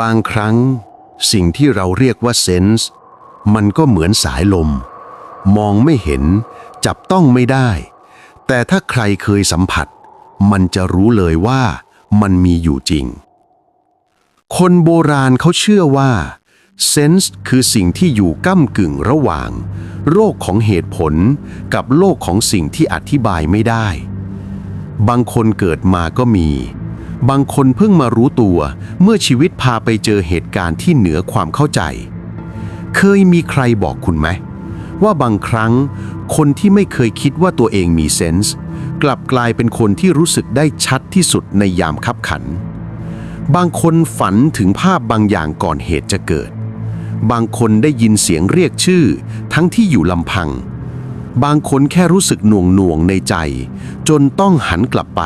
บางครั้ง สิ่งที่เราเรียกว่าเซนส์มันก็เหมือนสายลม มองไม่เห็น จับต้องไม่ได้ แต่ถ้าใครเคยสัมผัส มันจะรู้เลยว่ามันมีอยู่จริง คนโบราณเขาเชื่อว่าเซนส์คือสิ่งที่อยู่ก้ำกึ่งระหว่างโรคของเหตุผลกับโลกของสิ่งที่อธิบายไม่ได้ บางคนเกิดมาก็มี บางคนเพิ่งมารู้ตัวเมื่อชีวิตพาไปเจอเหตุการณ์ที่เหนือความเข้าใจ เคยมีใครบอกคุณไหม ว่าบางครั้ง คนที่ไม่เคยคิดว่าตัวเองมีเซนส์กลับกลายเป็นคนที่รู้สึกได้ชัดที่สุดในยามคับขัน บางคนฝันถึงภาพบางอย่างก่อนเหตุจะเกิด บางคนได้ยินเสียงเรียกชื่อ ทั้งที่อยู่ลำพัง บางคนแค่รู้สึกหน่วงหน่วงในใจ จนต้องหันกลับไป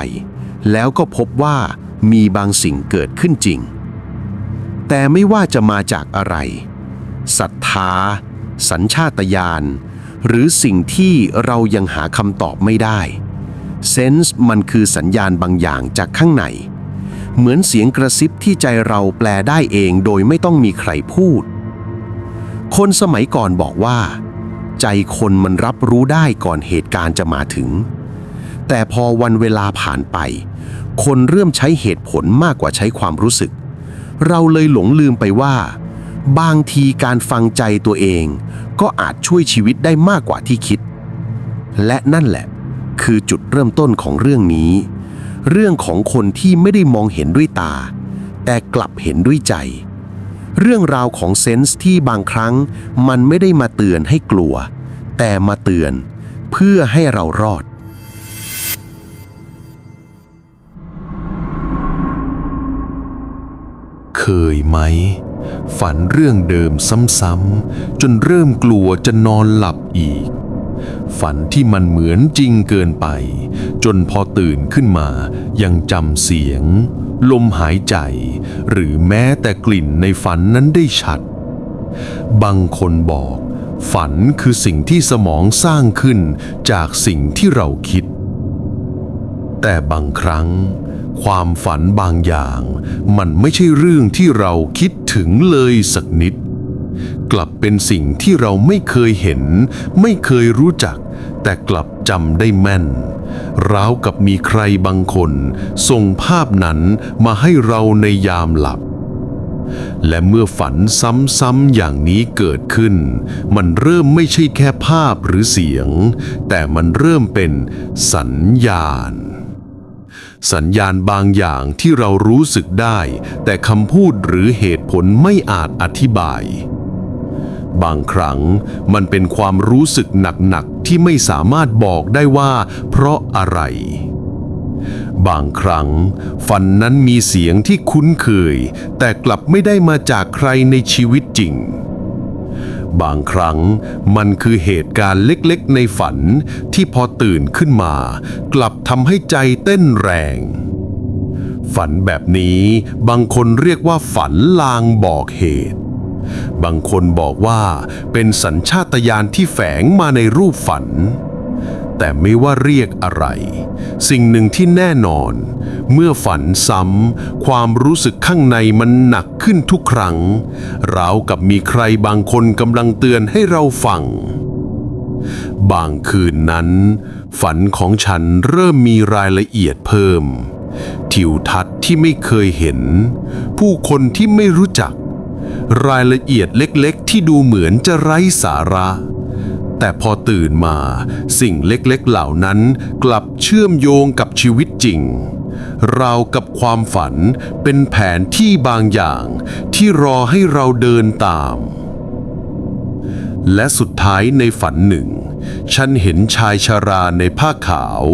แล้วก็พบว่า มีบางสิ่งเกิดขึ้นจริง แต่ไม่ว่าจะมาจากอะไรศรัทธา สัญชาตญาณ หรือสิ่งที่เรายังหาคำตอบไม่ได้เซนส์มันคือสัญญาณบางอย่างจากข้างใน เหมือนเสียงกระซิบที่ใจเราแปลได้เองโดยไม่ต้องมีใครพูด คนสมัยก่อนบอกว่า ใจคนมันรับรู้ได้ก่อนเหตุการณ์จะมาถึง แต่พอวันเวลาผ่านไป คนเริ่มใช้เหตุผลมากกว่าใช้ความรู้สึก เราเลยหลงลืมไปว่า บางทีการฟังใจตัวเอง ก็อาจช่วยชีวิตได้มากกว่าที่คิด และนั่นแหละ คือจุดเริ่มต้นของเรื่องนี้ เรื่องของคนที่ไม่ได้มองเห็นด้วยตา แต่กลับเห็นด้วยใจ เรื่องราวของเซนส์ที่บางครั้งมันไม่ได้มาเตือนให้กลัว แต่มาเตือนเพื่อให้เรารอด เคยไหม ฝันเรื่องเดิมซ้ำๆจนเริ่มกลัวจะนอนหลับอีก ฝันที่มันเหมือนจริงเกินไป จนพอตื่นขึ้นมายังจำเสียง ลมหายใจ หรือแม้แต่กลิ่นในฝันนั้นได้ชัด บางคนบอก ฝันคือสิ่งที่สมองสร้างขึ้นจากสิ่งที่เราคิด แต่บางครั้ง ความฝันบางอย่าง มันไม่ใช่เรื่องที่เราคิดถึงเลยสักนิด กลับเป็นสิ่งที่เราไม่เคยเห็น ไม่เคยรู้จัก แต่กลับจำได้แม่นราวกับมีใครบางคน ส่งภาพนั้นมาให้เราในยามหลับ และเมื่อฝันซ้ำๆอย่างนี้เกิดขึ้น มันเริ่มไม่ใช่แค่ภาพหรือเสียง แต่มันเริ่มเป็นสัญญาณ สัญญาณบางอย่างที่เรารู้สึกได้ แต่คำพูดหรือเหตุผลไม่อาจอธิบาย บางครั้งมันเป็นความรู้สึกหนักๆที่ไม่สามารถบอกได้ว่า เพราะอะไร บางครั้ง ฝันนั้นมีเสียงที่คุ้นเคย แต่กลับไม่ได้มาจากใครในชีวิตจริง บางครั้งมันคือเหตุการณ์เล็กๆ ในฝันที่พอตื่นขึ้นมา กลับทำให้ใจเต้นแรง ฝันแบบนี้บางคนเรียกว่าฝันลางบอกเหตุ บางคนบอกว่าเป็นสัญชาตญาณที่แฝงมาในรูปฝัน แต่ไม่ว่าเรียกอะไร สิ่งหนึ่งที่แน่นอน เมื่อฝันซ้ำ ความรู้สึกข้างในมันหนักขึ้นทุกครั้ง ราวกับมีใครบางคนกำลังเตือนให้เราฟัง บางคืนนั้น ฝันของฉันเริ่มมีรายละเอียดเพิ่ม ทิวทัศน์ที่ไม่เคยเห็น ผู้คนที่ไม่รู้จัก รายละเอียดเล็กๆ ที่ดูเหมือนจะไร้สาระ แต่พอตื่นมาสิ่งเล็กๆเหล่านั้นกลับเชื่อมโยงกับชีวิตจริงราวกับความฝันเป็นแผนที่บางอย่างที่รอให้เราเดินตาม และสุดท้ายในฝันหนึ่ง ฉันเห็นชายชาราในผ้าขาว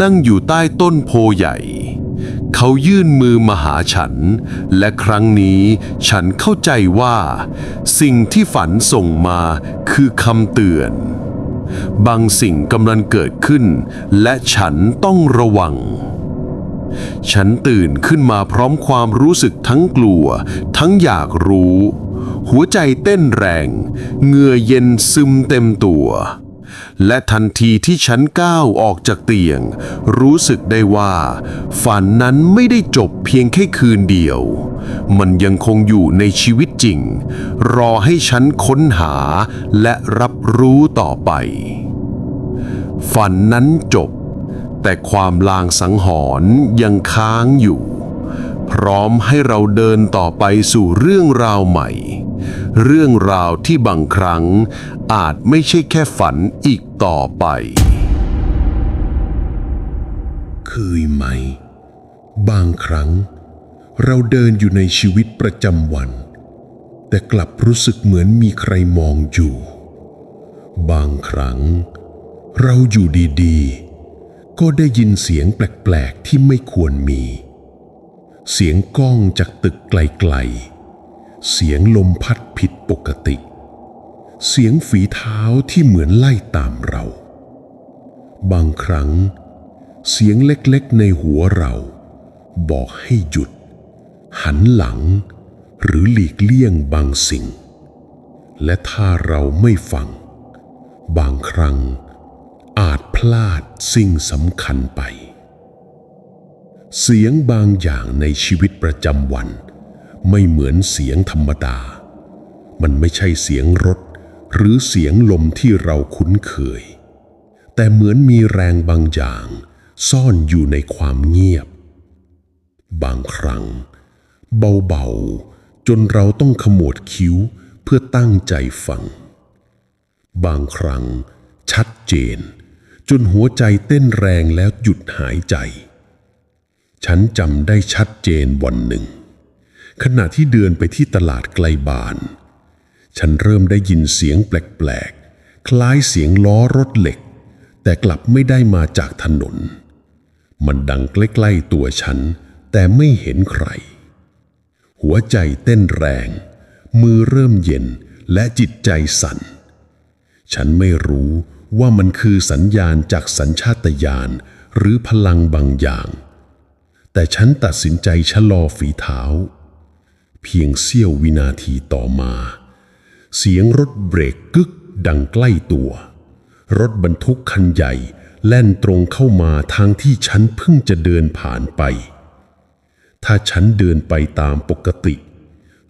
นั่งอยู่ใต้ต้นโพใหญ่ เขายื่นมือมาหาฉัน และครั้งนี้ฉันเข้าใจว่า สิ่งที่ฝันส่งมาคือคำเตือน บางสิ่งกำลังเกิดขึ้น และฉันต้องระวัง ฉันตื่นขึ้นมาพร้อมความรู้สึกทั้งกลัว ทั้งอยากรู้ หัวใจเต้นแรง เหงื่อเย็นซึมเต็มตัว และทันทีที่ฉันก้าวออกจากเตียง รู้สึกได้ว่า ฝันนั้นไม่ได้จบเพียงแค่คืนเดียว มันยังคงอยู่ในชีวิตจริง รอให้ฉันค้นหาและรับรู้ต่อไป ฝันนั้นจบ แต่ความลางสังหรณ์ยังค้างอยู่ พร้อมให้เราเดินต่อไปสู่เรื่องราวใหม่ เรื่องราวที่บางครั้ง อาจไม่ใช่แค่ฝันอีกต่อไป เคยไหม บางครั้ง เราเดินอยู่ในชีวิตประจำวัน แต่กลับรู้สึกเหมือนมีใครมองอยู่ บางครั้ง เราอยู่ดีๆ ก็ได้ยินเสียงแปลกๆที่ไม่ควรมี เสียงก้องจากตึกไกลๆ เสียงลมพัดผิดปกติ เสียงฝีเท้าที่เหมือนไล่ตามเรา บางครั้ง เสียงเล็กๆในหัวเรา บอกให้หยุด หันหลัง หรือหลีกเลี่ยงบางสิ่ง และถ้าเราไม่ฟัง บางครั้ง อาจพลาดสิ่งสำคัญไป เสียงบางอย่างในชีวิตประจำวัน ไม่เหมือนเสียงธรรมดา มันไม่ใช่เสียงรถ หรือเสียงลมที่เราคุ้นเคย แต่เหมือนมีแรงบางอย่าง ซ่อนอยู่ในความเงียบ บางครั้ง เบาๆ จนเราต้องขมวดคิ้วเพื่อตั้งใจฟัง บางครั้ง ชัดเจน จนหัวใจเต้นแรงแล้วหยุดหายใจ ฉันจำได้ชัดเจนวันหนึ่ง ขณะที่เดินไปที่ตลาดไกลบาน ฉันเริ่มได้ยินเสียงแปลกๆ คล้ายเสียงล้อรถเหล็ก แต่กลับไม่ได้มาจากถนน มันดังใกล้ๆตัวฉัน แต่ไม่เห็นใคร หัวใจเต้นแรง มือเริ่มเย็นและจิตใจสั่น ฉันไม่รู้ว่ามันคือสัญญาณจากสัญชาตญาณหรือพลังบางอย่าง แต่ฉันตัดสินใจชะลอฝีเท้า เพียงเสี้ยววินาทีต่อมา เสียงรถเบรกกึกดังใกล้ตัว รถบรรทุกคันใหญ่แล่นตรงเข้ามาทางที่ฉันเพิ่งจะเดินผ่านไป ถ้าฉันเดินไปตามปกติ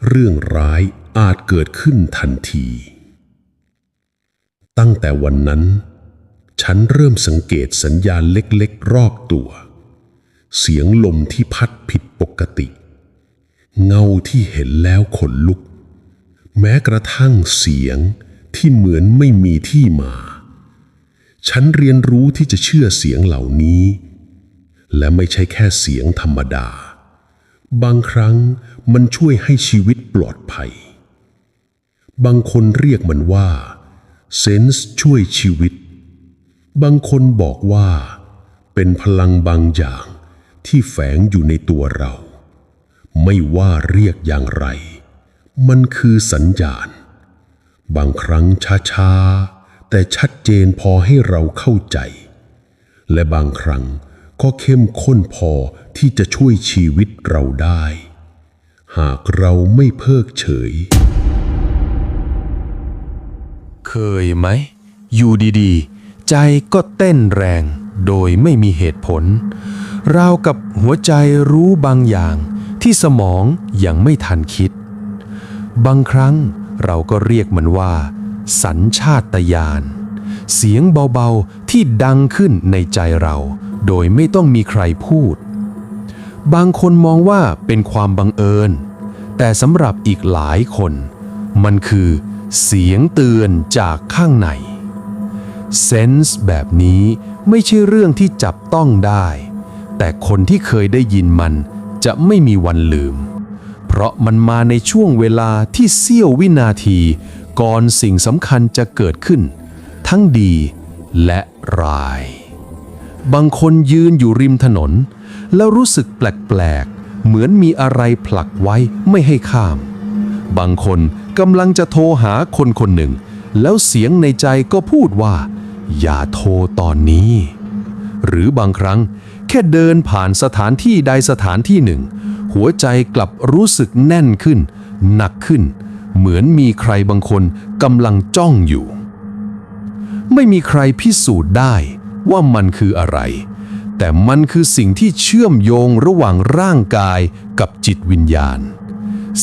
เรื่องร้ายอาจเกิดขึ้นทันที ตั้งแต่วันนั้น ฉันเริ่มสังเกตสัญญาณเล็กๆ รอบตัว เสียงลมที่พัดผิดปกติ เงาที่เห็นแล้วขนลุก แม้กระทั่งเสียงที่เหมือนไม่มีที่มา ฉันเรียนรู้ที่จะเชื่อเสียงเหล่านี้ และไม่ใช่แค่เสียงธรรมดา บางครั้งมันช่วยให้ชีวิตปลอดภัย บางคนเรียกมันว่าเซนส์ช่วยชีวิต บางคนบอกว่า เป็นพลังบางอย่างที่แฝงอยู่ในตัวเรา ไม่ว่าเรียกอย่างไร มันคือสัญญาณ บางครั้งช้าๆ แต่ชัดเจนพอให้เราเข้าใจ และบางครั้งก็เข้มข้นพอที่จะช่วยชีวิตเราได้ หากเราไม่เพิกเฉย เคยไหม อยู่ดีๆ ใจก็เต้นแรงโดยไม่มีเหตุผล ราวกับหัวใจรู้บางอย่าง ที่สมองยังไม่ทันคิด บางครั้งเราก็เรียกมันว่า สัญชาตญาณเสียงเบาๆที่ดังขึ้นในใจเรา โดยไม่ต้องมีใครพูด บางคนมองว่าเป็นความบังเอิญ แต่สำหรับอีกหลายคน มันคือเสียงเตือนจากข้างในเซนส์แบบนี้ไม่ใช่เรื่องที่จับต้องได้ แต่คนที่เคยได้ยินมัน จะไม่มีวันลืม เพราะมันมาในช่วงเวลาที่เสี้ยววินาที ก่อนสิ่งสำคัญจะเกิดขึ้น ทั้งดีและร้าย บางคนยืนอยู่ริมถนน แล้วรู้สึกแปลกๆ เหมือนมีอะไรผลักไว้ไม่ให้ข้าม บางคนกำลังจะโทรหาคนคนหนึ่ง แล้วเสียงในใจก็พูดว่า อย่าโทรตอนนี้ หรือบางครั้ง แค่เดินผ่านสถานที่ใดสถานที่หนึ่ง หัวใจกลับรู้สึกแน่นขึ้น หนักขึ้น เหมือนมีใครบางคนกำลังจ้องอยู่ ไม่มีใครพิสูจน์ได้ว่ามันคืออะไร แต่มันคือสิ่งที่เชื่อมโยงระหว่างร่างกายกับจิตวิญญาณ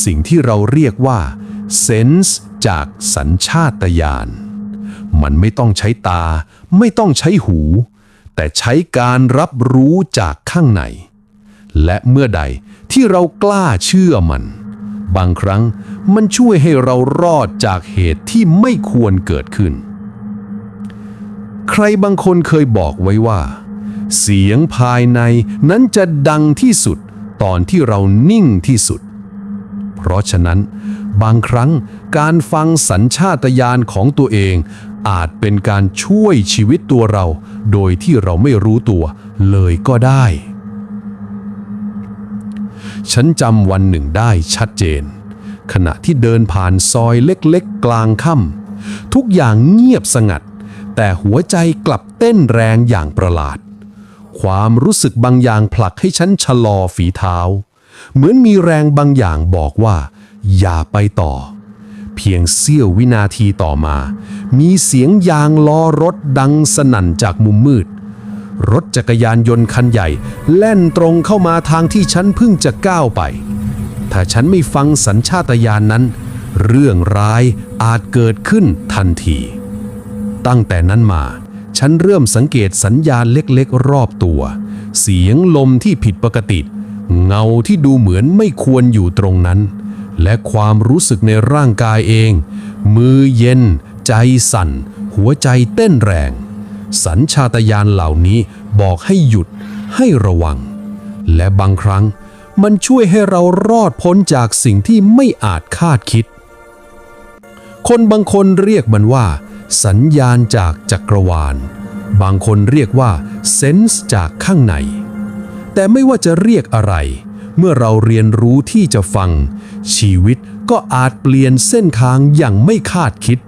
สิ่งที่เราเรียกว่าเซนส์จากสัญชาตญาณมันไม่ต้องใช้ตา ไม่ต้องใช้หู แต่ใช้การรับรู้จากข้างใน และเมื่อใดที่เรากล้าเชื่อมัน บางครั้งมันช่วยให้เรารอดจากเหตุที่ไม่ควรเกิดขึ้น ใครบางคนเคยบอกไว้ว่า เสียงภายในนั้นจะดังที่สุดตอนที่เรานิ่งที่สุด เพราะฉะนั้น บางครั้งการฟังสัญชาตญาณของตัวเอง อาจเป็นการช่วยชีวิตตัวเรา โดยที่เราไม่รู้ตัวเลยก็ได้ ฉันจำวันหนึ่งได้ชัดเจน ขณะที่เดินผ่านซอยเล็กๆ กลางค่ำทุกอย่างเงียบสงัด แต่หัวใจกลับเต้นแรงอย่างประหลาด ความรู้สึกบางอย่างผลักให้ฉันชะลอฝีเท้า เหมือนมีแรงบางอย่างบอกว่า อย่าไปต่อเพียงเสี้ยววินาทีต่อมา มีเสียงยางล้อรถดังสนั่นจากมุมมืด รถจักรยานยนต์คันใหญ่ แล่นตรงเข้ามาทางที่ฉันเพิ่งจะก้าวไป ถ้าฉันไม่ฟังสัญชาตญาณนนั้น เรื่องร้ายอาจเกิดขึ้นทันที ตั้งแต่นั้นมา ฉันเริ่มสังเกตสัญญาณเล็กๆ รอบตัว เสียงลมที่ผิดปกติ เงาที่ดูเหมือนไม่ควรอยู่ตรงนั้นและความรู้สึกในร่างกายเอง มือเย็น ใจสั่น หัวใจเต้นแรง สัญชาตญาณเหล่านี้บอกให้หยุดให้ระวัง และบางครั้งมันช่วยให้เรารอดพ้นจากสิ่งที่ไม่อาจคาดคิด คนบางคนเรียกมันว่า สัญญาณจากจักรวาล บางคนเรียกว่าเซนส์จากข้างใน แต่ไม่ว่าจะเรียกอะไร เมื่อเราเรียนรู้ที่จะฟัง ชีวิตก็อาจเปลี่ยนเส้นทางอย่างไม่คาดคิด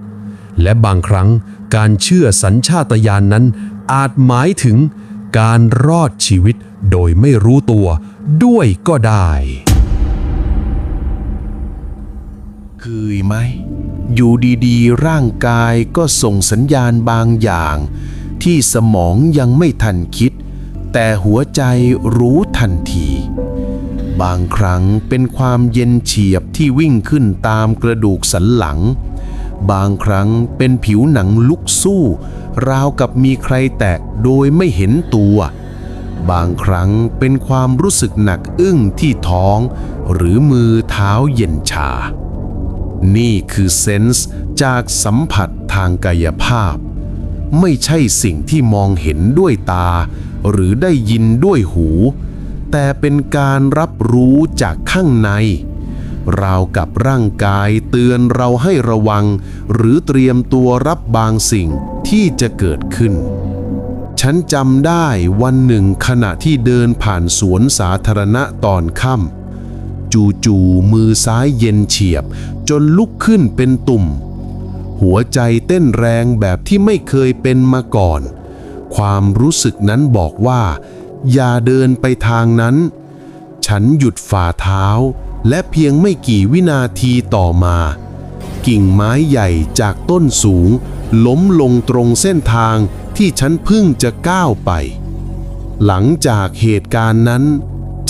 และบางครั้งการเชื่อสัญชาตญาณนนั้น อาจหมายถึงการรอดชีวิตโดยไม่รู้ตัวด้วยก็ได้ เคยไหม อยู่ดีๆ ร่างกายก็ส่งสัญญาณบางอย่าง ที่สมองยังไม่ทันคิด แต่หัวใจรู้ทันที บางครั้งเป็นความเย็นเฉียบที่วิ่งขึ้นตามกระดูกสันหลัง บางครั้งเป็นผิวหนังลุกสู้ ราวกับมีใครแตะโดยไม่เห็นตัว บางครั้งเป็นความรู้สึกหนักอึ้งที่ท้อง หรือมือเท้าเย็นชา นี่คือเซนส์จากสัมผัสทางกายภาพ ไม่ใช่สิ่งที่มองเห็นด้วยตา หรือได้ยินด้วยหู แต่เป็นการรับรู้จากข้างใน ราวกับร่างกายเตือนเราให้ระวัง หรือเตรียมตัวรับบางสิ่งที่จะเกิดขึ้น ฉันจำได้วันหนึ่งขณะที่เดินผ่านสวนสาธารณะตอนค่ำจู่ๆมือซ้ายเย็นเฉียบ จนลุกขึ้นเป็นตุ่ม หัวใจเต้นแรงแบบที่ไม่เคยเป็นมาก่อน ความรู้สึกนั้นบอกว่า อย่าเดินไปทางนั้น ฉันหยุดฝ่าเท้า และเพียงไม่กี่วินาทีต่อมา กิ่งไม้ใหญ่จากต้นสูง ล้มลงตรงเส้นทางที่ฉันพิ่งจะก้าวไป หลังจากเหตุการณ์นั้น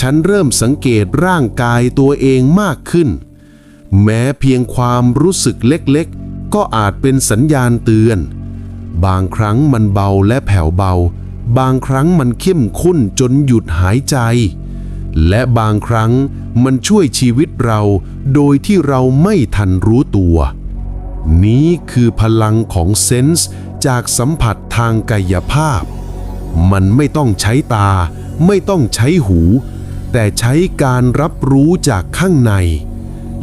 ฉันเริ่มสังเกตร่างกายตัวเองมากขึ้น แม้เพียงความรู้สึกเล็กๆ ก็อาจเป็นสัญญาณเตือน บางครั้งมันเบาและแผ่วเบา บางครั้งมันเข้มข้นจนหยุดหายใจ และบางครั้งมันช่วยชีวิตเราโดยที่เราไม่ทันรู้ตัว นี้คือพลังของเซนส์จากสัมผัสทางกายภาพ มันไม่ต้องใช้ตา ไม่ต้องใช้หู แต่ใช้การรับรู้จากข้างใน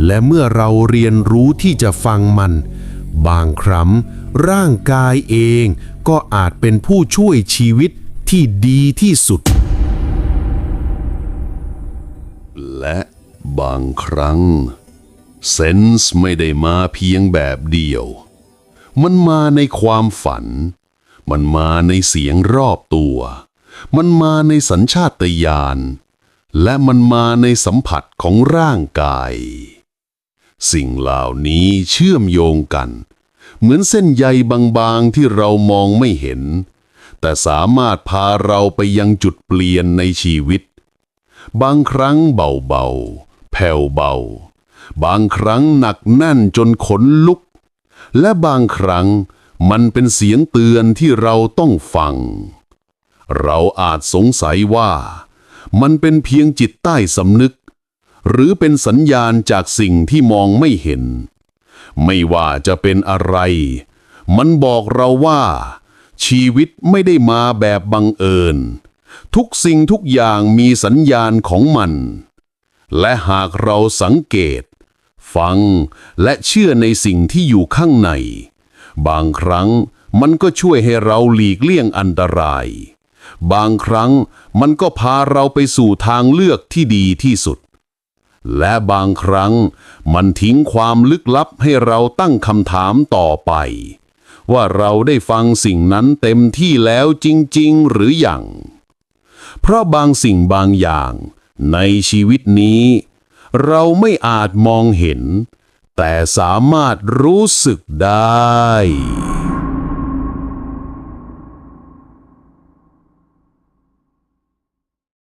และเมื่อเราเรียนรู้ที่จะฟังมัน บางครั้งร่างกายเองก็อาจเป็นผู้ช่วยชีวิตที่ดีที่สุด และบางครั้งเซนส์ไม่ได้มาเพียงแบบเดียว มันมาในความฝัน มันมาในเสียงรอบตัว มันมาในสัญชาตญาณ และมันมาในสัมผัสของร่างกาย สิ่งเหล่านี้เชื่อมโยงกัน เหมือนเส้นใยบางๆที่เรามองไม่เห็น แต่สามารถพาเราไปยังจุดเปลี่ยนในชีวิต บางครั้งเบาๆ แผ่วเบา บางครั้งหนักแน่นจนขนลุก และบางครั้งมันเป็นเสียงเตือนที่เราต้องฟัง เราอาจสงสัยว่า มันเป็นเพียงจิตใต้สำนึก หรือเป็นสัญญาณจากสิ่งที่มองไม่เห็น ไม่ว่าจะเป็นอะไร มันบอกเราว่า ชีวิตไม่ได้มาแบบบังเอิญ ทุกสิ่งทุกอย่างมีสัญญาณของมัน และหากเราสังเกต ฟังและเชื่อในสิ่งที่อยู่ข้างใน บางครั้งมันก็ช่วยให้เราหลีกเลี่ยงอันตราย บางครั้งมันก็พาเราไปสู่ทางเลือกที่ดีที่สุด และบางครั้งมันทิ้งความลึกลับให้เราตั้งคำถามต่อไป ว่าเราได้ฟังสิ่งนั้นเต็มที่แล้วจริง ๆ หรืออยัง เพราะบางสิ่งบางอย่าง ในชีวิตนี้ เราไม่อาจมองเห็น แต่สามารถรู้สึกได้